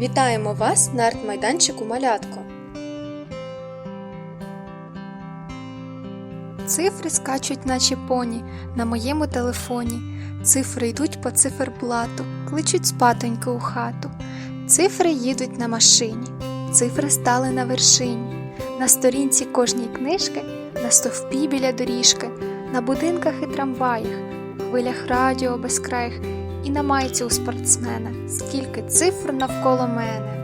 Вітаємо вас на арт-майданчику Малятко. Цифри скачуть, наче поні, на моєму телефоні. Цифри йдуть по циферблату, кличуть спатоньки у хату. Цифри їдуть на машині, цифри стали на вершині. На сторінці кожній книжки, на стовпі біля доріжки, на будинках і трамваях, хвилях радіо безкраїх і на майці у спортсмена, скільки цифр навколо мене.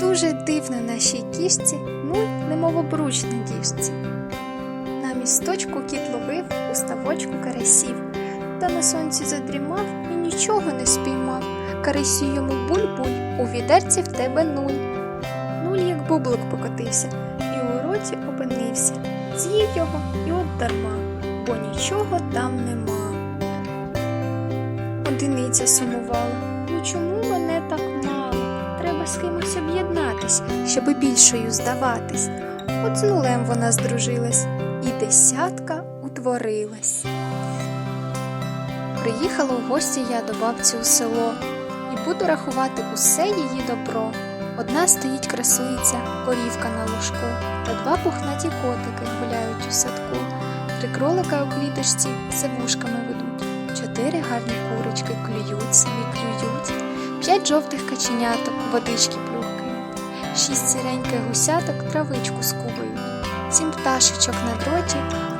Дуже дивно нашій кішці, нуль, немов обруч на діжці. На місточку кіт ловив у ставочку карасів, та на сонці задрімав і нічого не спіймав. Карасю йому буль-буль, у відерці в тебе нуль. Нуль, як бублик покотився, і у роті опинився. З'їв його і от дарма, бо нічого там нема. Одиниця сумувала. Ну чому мене так мало? Треба з кимось об'єднатись, щоби більшою здаватись. От з нулем вона здружилась, і десятка утворилась. Приїхала в гості я до бабці у село, і буду рахувати усе її добро. Одна стоїть красується, корівка на ложку, та два пухнаті котики гуляють у садку. Три кролика у квіточці все вушками ведуть. Чотири гарні курочки клюють собі клюють, п'ять жовтих каченяток водички плюхкають, шість сіреньких гусяток травичку скубають, сім пташечок на дроті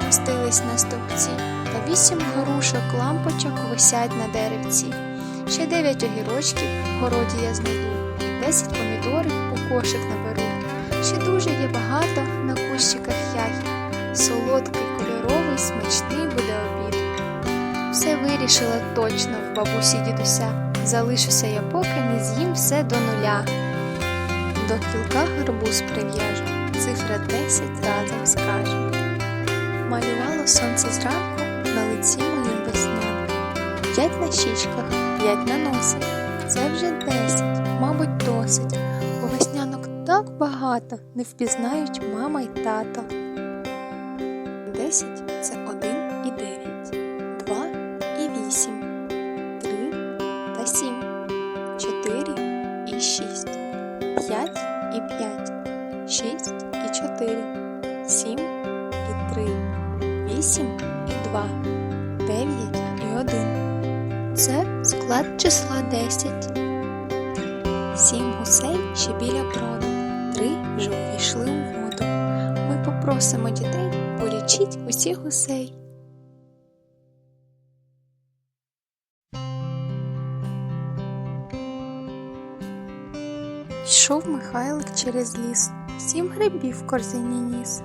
мостились на стовпці, та вісім грушок лампочок висять на деревці. Ще дев'ять огірочків в городі я знайду, і десять помідорів у кошик наберу. Ще дуже є багато на кущиках ягід. Солодкий, кольоровий, смачний буде. Все вирішила точно в бабусі дідуся. Залишуся я поки не з'їм все до нуля. До кілка гарбуз прив'яжу, цифра 10 разом скажу. Малювало сонце зранку на лиці моїм веснянку. П'ять на щічках, п'ять на носі. Це вже десять, мабуть, досить. Бо веснянок так багато не впізнають мама й тато. Десять 8, 2, 9 і 1. Це склад числа 10. Сім гусей ще біля броду, три вже увійшли у воду. Ми попросимо дітей полічіть усіх гусей. Йшов Михайлик через ліс, сім грибів в корзині ніс.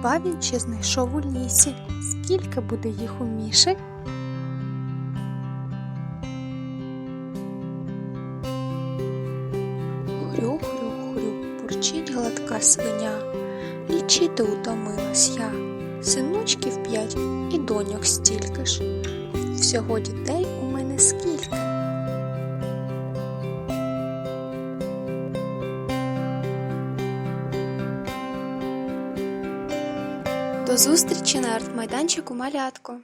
Два він ще знайшов у лісі. Скільки буде їх у міші? Хрю-хрю-хрю, бурчить гладка свиня. Лічити утомилась я. Синочків п'ять і доньок стільки ж. Всього дітей До зустрічі на арт-майданчику малятко.